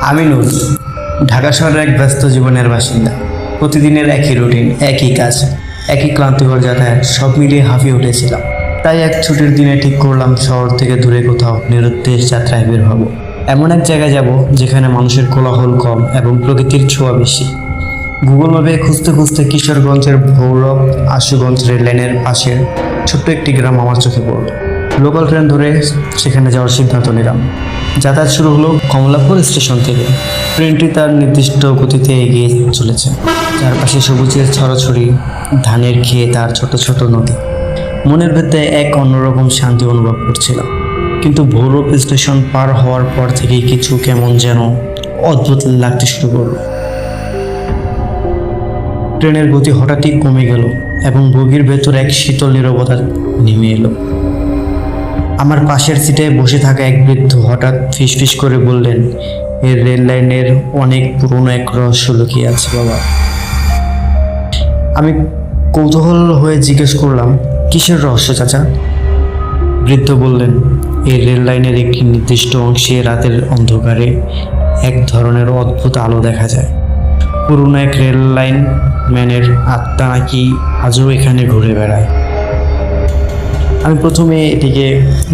আমি নূর। ঢাকা শহরের এক ব্যস্ত জীবনের বাসিন্দা। প্রতিদিনের একই রুটিন, একই কাজ, একই ক্লান্তিকর যাতায়াত, সব মিলিয়ে হাঁপিয়ে উঠেছিলাম। তাই এক ছুটির দিনে ঠিক করলাম শহর থেকে দূরে কোথাও নিরুদ্দেশ যাত্রায় বের হব। এমন এক জায়গায় যাব যেখানে মানুষের কোলাহল কম এবং প্রকৃতির ছোঁয়া বেশি। গুগল ম্যাপে খুঁজতে খুঁজতে কিশোরগঞ্জের ভৌরব আশুগঞ্জ রেল লাইনের পাশের ছোট্ট একটি গ্রাম আমার চোখে পড়ল। লোকাল ট্রেন ধরে সেখানে যাওয়ার সিদ্ধান্ত নিলাম। যাতায়াত শুরু হলো কমলাপুর স্টেশন থেকে। ট্রেনটি তার নির্দিষ্ট গতিতে এগিয়ে চলেছে। চারপাশে সবুজের ছড়াছড়ি, ধানের খেয়ে তার ছোট ছোট নদী। মনের ভেতরে এক অন্যরকম শান্তি অনুভব করছিলাম কিন্তু ভৈরব স্টেশন পার হওয়ার পর থেকেই কিছু কেমন যেন অদ্ভুত লাগতে শুরু করল। ট্রেনের গতি হঠাৎই কমে গেল এবং বগির ভেতর এক শীতল নীরবতা নেমে এলো। আমার পাশের সিটে বসে থাকা এক বৃদ্ধ হঠাৎ ফিসফিস করে বললেন, এর রেল লাইনের অনেক পুরনো এক রহস্য লুকিয়ে আছে বাবা। আমি কৌতূহল হয়ে জিজ্ঞেস করলাম, কিসের রহস্য চাচা? বৃদ্ধ বললেন, এই রেল লাইনের একটি নির্দিষ্ট অংশে রাতের অন্ধকারে এক ধরনের অদ্ভুত আলো দেখা যায়। পুরনো এক রেল লাইন ম্যানের আত্মা নাকি আজও এখানে ঘুরে বেড়ায়। আমি প্রথমে এটিকে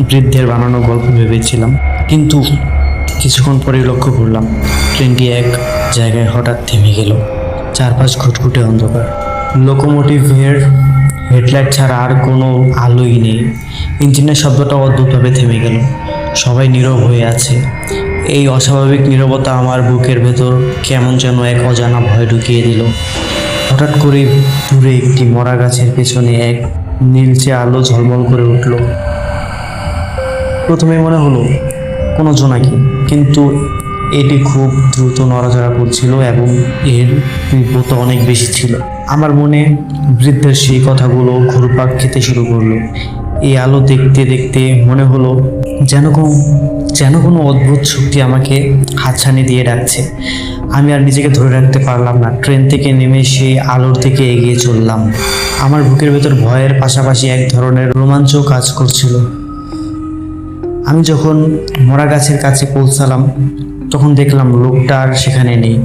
বৃদ্ধের বানানো গল্প ভেবেছিলাম, কিন্তু কিছুক্ষণ পরে লক্ষ্য করলাম ট্রেনটি এক জায়গায় হঠাৎ থেমে গেল। চারপাশ ঘুটঘুটে অন্ধকার। লোকোমোটিভের হেডলাইট ছাড়া আর কোনো আলোই নেই। ইঞ্জিনের শব্দটা অদ্ভুতভাবে থেমে গেল। সবাই নীরব হয়ে আছে। এই অস্বাভাবিক নীরবতা আমার বুকের ভেতর কেমন যেন এক অজানা ভয় ঢুকিয়ে দিল। হঠাৎ করে দূরে একটি মরা গাছের পেছনে এক নীলচে আলো ঝলমল করে উঠল। প্রথমে মনে হলো, কোনো জোনাকি, কিন্তু এটি খুব দ্রুত নড়াচড়া করছিল এবং এর তীব্রতা অনেক বেশি ছিল। আমার মনে বৃদ্ধের সেই কথাগুলো ঘুরপাক খেতে শুরু করল। এই আলো দেখতে দেখতে মনে হলো যেন কোনো যেন কোনো অদ্ভুত শক্তি আমাকে হাতছানি দিয়ে ডাকছে। আমি আর নিজেকে ধরে রাখতে পারলাম না। ট্রেন থেকে নেমে সেই আলোর থেকে এগিয়ে চললাম। আমার বুকের ভেতর ভয়ের পাশাপাশি এক ধরনের রোমাঞ্চ কাজ করছিল। আমি যখন মরা গাছের কাছে পৌঁছালাম, তখন দেখলাম লোকটা আর সেখানে নেই।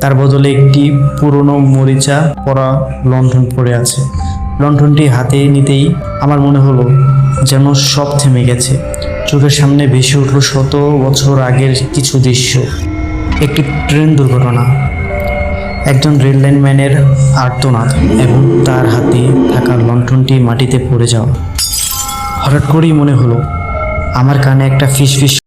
তার বদলে একটি পুরনো মরিচা পরা লণ্ঠন পড়ে আছে। লণ্ঠনটি হাতে নিতেই আমার মনে হলো যেন সব থেমে গেছে। চোখের সামনে ভেসে উঠল শত বছর আগের কিছু দৃশ্য। একটি ট্রেন দুর্ঘটনা। একজন রেললাইন ম্যানের আর্তনাদ এবং তার হাতে থাকা লণ্ঠনটি মাটিতে পড়ে যাওয়া। হঠাৎ করেই মনে হলো, আমার কানে একটা ফিস ফিস